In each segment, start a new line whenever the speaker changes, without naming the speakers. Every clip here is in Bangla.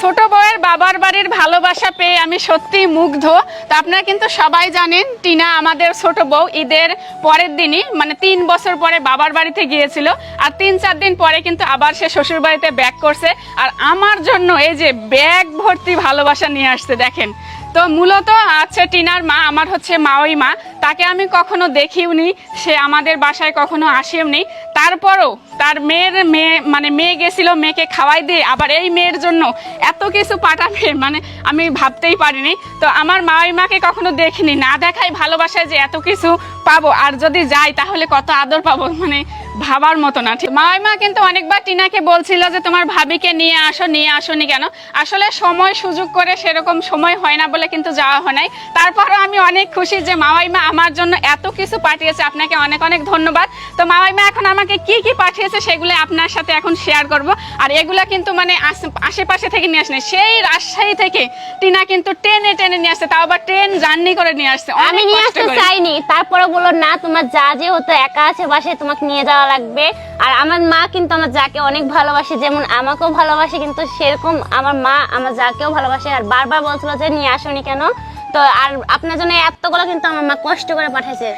ছোট বউয়ের বাবার বাড়ির ভালোবাসা পেয়ে আমি সত্যি মুগ্ধ। তো আপনারা কিন্তু সবাই জানেন, টিনা আমাদের ছোট বউ, ঈদের পরের দিনই মানে তিন বছর পরে বাবার বাড়িতে গিয়েছিল, আর তিন চার দিন পরে কিন্তু আবার সে শ্বশুর বাড়িতে ব্যাক করছে। আর আমার জন্য এই যে ব্যাগ ভর্তি ভালোবাসা নিয়ে আসছে, দেখেন। তো মূলত আছে টিনার মা, আমার হচ্ছে মাওই মা। তাকে আমি কখনো দেখিওনি, সে আমাদের বাসায় কখনো আসেওনি। তারপরও তার মেয়ের মেয়ে মানে মেয়ে গেছিল মেয়েকে খাওয়াই দিয়ে, আবার এই মেয়ের জন্য এত কিছু পাঠাবে মানে আমি ভাবতেই পারিনি। তো আমার মাই মাকে কখনো দেখিনি। না দেখাই ভালোবাসায় যে এত কিছু পাবো, আর যদি যাই তাহলে কত আদর পাবো মানে ভাবার মতো না। ঠিক মাওই মা কিন্তু অনেকবার টিনাকে বলছিল যে তোমার ভাবিকে নিয়ে আসো নিয়ে আসোনি কেন? আসলে সময় সুযোগ করে সেরকম সময় হয় না বলে কিন্তু যাওয়া হয় নাই। তারপরও আমি অনেক খুশি যে মাওয়াই মা আমার জন্য এত কিছু পাঠিয়েছে আপনাকে অনেক অনেক ধন্যবাদ। তো মাওয়াই মা এখন আমাকে কি কি পাঠিয়েছে সেগুলো আপনার সাথে এখন শেয়ার করব। আর এগুলা কিন্তু মানে আশেপাশে থেকে নিয়ে আসেনি সেই রাজশাহী থেকে টিনা কিন্তু ট্রেনে ট্রেনে নিয়ে আসছে তাও আবার ট্রেন জার্নি করে নিয়ে আসছে।
আমি নিয়ে আসতে। চাইনি। তারপরে বলল না তোমার যা যে হতো একা আছে বাসায় তোমাকে নিয়ে যাওয়া লাগবে। আর আমার মা কিন্তু আমার যাকে অনেক ভালোবাসে যেমন আমাকেও ভালোবাসে কিন্তু সেরকম আমার মা আমার যাকেও ভালোবাসে। আর বারবার বলছিল যে নিয়ে আসোনি কেন? তো আর আপনার জন্য এতগুলো কিন্তু আমার মা কষ্ট করে পাঠাইছে।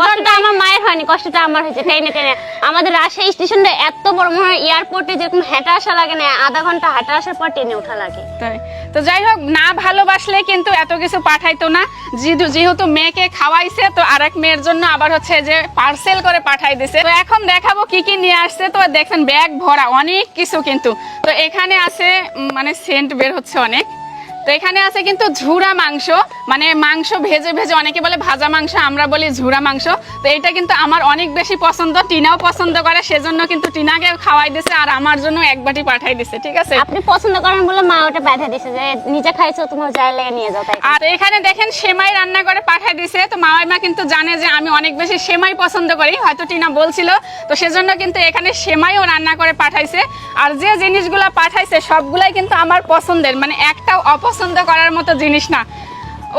কষ্টটা আমার মায়ের হয়নি কষ্টটা আমার হয়েছে ট্রেনে ট্রেনে আমাদের রাজশাহী স্টেশনটা এত বড় মনে হয় এয়ারপোর্টে যেরকম হেঁটে আসা লাগে না আধা ঘণ্টা হাঁটা আসার পর ট্রেনে ওঠা লাগে।
তাই। তো যাই হোক, না ভালোবাসলে কিন্তু এত কিছু পাঠাইতো না। যেহেতু- মেয়েকে খাওয়াইছে, তো আরেক মেয়ের জন্য আবার হচ্ছে যে পার্সেল করে পাঠাই দিছে। তো এখন দেখাবো কি কি নিয়ে আসছে। তো দেখবেন ব্যাগ ভরা অনেক কিছু কিন্তু। তো এখানে আছে মানে সেন্ট বের হচ্ছে অনেক। তো এখানে আছে কিন্তু ঝুরা মাংস। মানে মাংস ভেজে ভেজে অনেকে বলে ভাজা মাংস আমরা বলি ঝুরা মাংস। তো এটা কিন্তু আমার অনেক বেশি পছন্দ টিনাও পছন্দ করে সেজন্য কিন্তু টিনাকে খাওয়াই দিছে আর আমার জন্য এক বাটি পাঠাই দিছে ঠিক আছে?
আপনি পছন্দ করেন বলে মা ওটা পাঠা দিছে যে নিজে খাইছো তোমার যাই লেগে নিয়ে যাও তাই
আর এখানে দেখেন সেমাই রান্না করে পাঠিয়ে দিছে। তো মামাই মা কিন্তু জানে যে আমি অনেক বেশি সেমাই পছন্দ করি হয়তো টিনা বলছিল। তো সেজন্য কিন্তু এখানে সেমাইও রান্না করে পাঠাইছে। আর যে জিনিসগুলো পাঠাইছে সবগুলাই কিন্তু আমার পছন্দের। মানে একটাও অপছন্দ করার মতো জিনিস না।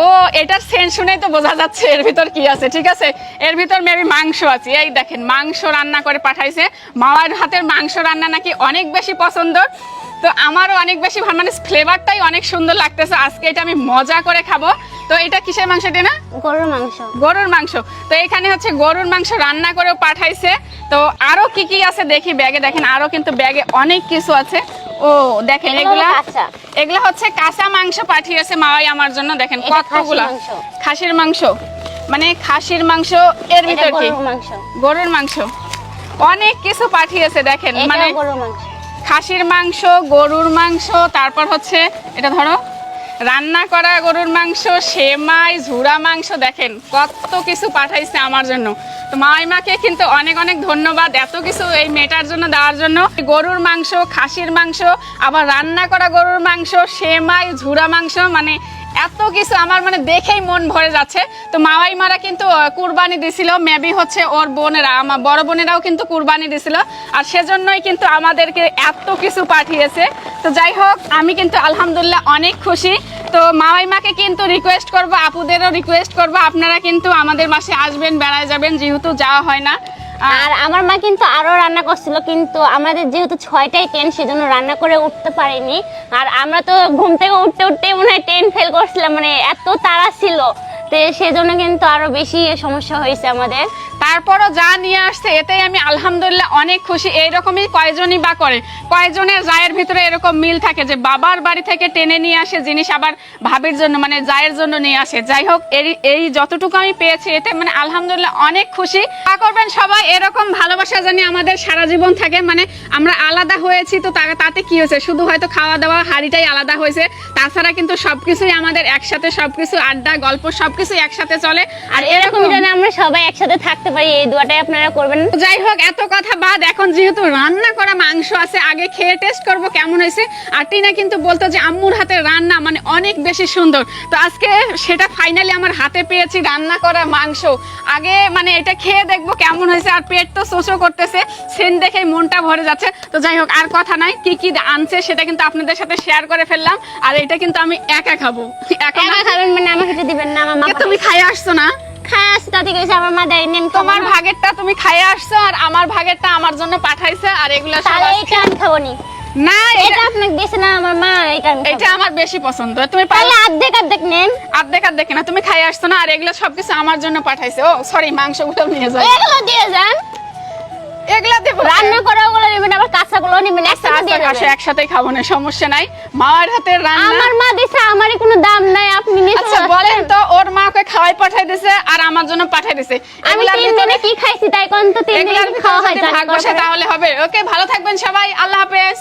ও এটার সেন্ট শুনেই তো বোঝা যাচ্ছে এর ভিতর কি আছে ঠিক আছে? এর ভিতর মেবি মাংস আছে। এই দেখেন মাংস রান্না করে পাঠাইছে। মামার হাতের মাংস রান্না নাকি অনেক বেশি পছন্দ। তো আমারও অনেক বেশি ভালো মানে ফ্লেভারটাই অনেক সুন্দর লাগতেছে। আজকে এটা আমি মজা করে খাব। তো এটা কিসের মাংস এটা না
গরুর মাংস।
গরুর মাংস। তো এখানে হচ্ছে গরুর মাংস রান্না করেও পাঠাইছে। তো আরও কি কি আছে দেখি ব্যাগে। দেখেন আরও কিন্তু ব্যাগে অনেক কিছু আছে। ও দেখেন
এগুলা
এগুলা হচ্ছে কাঁচা মাংস পাঠিয়েছে মাওয়াই আমার জন্য দেখেন
খাসির
কতগুলা।
মাংস।
খাসির মাংস। মানে খাসির মাংস এর ভিতর কি?
গরুর মাংস।
অনেক কিছু পাঠিয়েছে দেখেন। মানে খাসির মাংস গরুর মাংস তারপর হচ্ছে এটা ধরো রান্না করা গরুর মাংস, সেমাই ঝুরা মাংস, দেখেন, কত কিছু পাঠাইছে আমার জন্য। তো মাইমাকে কিন্তু অনেক অনেক ধন্যবাদ এত কিছু এই মেটার জন্য দেওয়ার জন্য। গরুর মাংস, খাসির মাংস, আবার রান্না করা গরুর মাংস, সেমাই ঝুরা মাংস মানে এত কিছু আমার মানে দেখেই মন ভরে যাচ্ছে। তো মাওয়াই মারা কিন্তু কুরবানি দিছিল, মেবি হচ্ছে ওর বোনেরা, আমার বড় বোনেরাও কিন্তু কুরবানি দিছিল। আর সেজন্যই কিন্তু আমাদেরকে এত কিছু পাঠিয়েছে। তো যাই হোক, আমি কিন্তু আলহামদুলিল্লাহ অনেক খুশি। তো মাওয়াই মাকে কিন্তু রিকোয়েস্ট করব, আপুদেরও রিকোয়েস্ট করব। আপনারা কিন্তু আমাদের মাসে আসবেন, বেড়ায় যাবেন, যেহেতু যাওয়া হয় না। আর
আমার মা কিন্তু আরও রান্না করছিল, কিন্তু আমাদের যেহেতু ছয়টাই ট্রেন সেজন্য রান্না করে উঠতে পারিনি। আর আমরা তো ঘুম থেকে উঠতে উঠতে মনে হয় ট্রেন ফেল করছিলাম মানে এত তাড়া ছিল। তো সেজন্য কিন্তু আরও বেশি সমস্যা হয়েছে আমাদের।
তারপরও যা নিয়ে আসছে, এতেই আমি আলহামদুলিল্লাহ অনেক খুশি। এইরকমই কয়জনই বা করে। কয়জনের জায়ের ভিতরে এরকম মিল থাকে যে, বাবার বাড়ি থেকে টেনে নিয়ে আসে জিনিস আবার ভাবির জন্য মানে জায়ের জন্য নিয়ে আসে। যাই হোক এই এই যতটুকু আমি পেয়েছি, এতে মানে আলহামদুলিল্লাহ অনেক খুশি। তা করবেন সবাই এরকম ভালোবাসা জানি আমাদের সারা জীবন থাকে। মানে আমরা আলাদা হয়েছি তো তাতে কি হয়েছে? শুধু হয়তো খাওয়া দাওয়া হাড়িটাই আলাদা হয়েছে। তাছাড়া কিন্তু সবকিছুই আমাদের একসাথে, সবকিছু আড্ডা, গল্প সবকিছু একসাথে চলে। আর
এরকম যেন আমরা সবাই একসাথে থাকতে পারি এই দুয়াটাই আপনারা করবেন।
যাই হোক এত কথা বাদ এখন যেহেতু রান্না করা মাংস আছে আগে খেয়ে টেস্ট করব কেমন হয়েছে। আর টিনা কিন্তু বলতো যে আম্মুর হাতের রান্না মানে অনেক বেশি সুন্দর। তো আজকে সেটা ফাইনালি আমার হাতে পেয়েছি রান্না করা মাংস। আগে মানে এটা খেয়ে দেখব কেমন হয়েছে আর পেট তো শোষো করতেছে। সেন দেখে মনটা ভরে যাচ্ছে। তো যাই হোক আর কথা নাই কি কি আনছে সেটা কিন্তু আপনাদের সাথে শেয়ার করে ফেললাম। আর এটা কিন্তু আমি একা খাব।
একা খাবেন মানে আমাকে দিবেন না
তুমি খাই আসছো না?
তাতে কইছে আমার মা দেয়নি আমি
তোমার ভাগেরটা তুমি খাইয়ে আসছো আর আমার ভাগেরটা আমার জন্য পাঠাইছে আর এগুলো সব
এইটা আমি খাব নি।
না
এটা
এটা
আপনাকে দিয়েছে না আমার মা এই কারণে
এটা আমার বেশি পছন্দ। তুমি পারলে
অর্ধেক অর্ধেক নেন।
আর্ধেক আর্ধেক না তুমি আসছো না আর এগুলো সবকিছু আমার জন্য পাঠাইছে। ও সরি মাংসগুলো নিয়ে যাও।
এগুলো দিয়ে যান।
এগুলা দেবো
রান্না করা ওগুলো নেবেন আবার কাঁচা গুলো নেবেন
আচ্ছা
একসাথে
আচ্ছা একসাথে খাব না সমস্যা নাই। রান্না
আমার মা দিছে আমারই কোনো দাম নাই আপনি নিতে
আচ্ছা
পারছেন।
বলেন তো ওর মা ওকে খাওয়াই পাঠাই দিছে আর আমার জন্য পাঠাই দিছে।
আমি তিন দিনে কি খাইছি তাই কোন তো তিন দিনে খাওয়া হয়
ভাগ বসে
হয়?
তাহলে হবে। ওকে ভালো থাকবেন সবাই। আল্লাহ হাফেজ।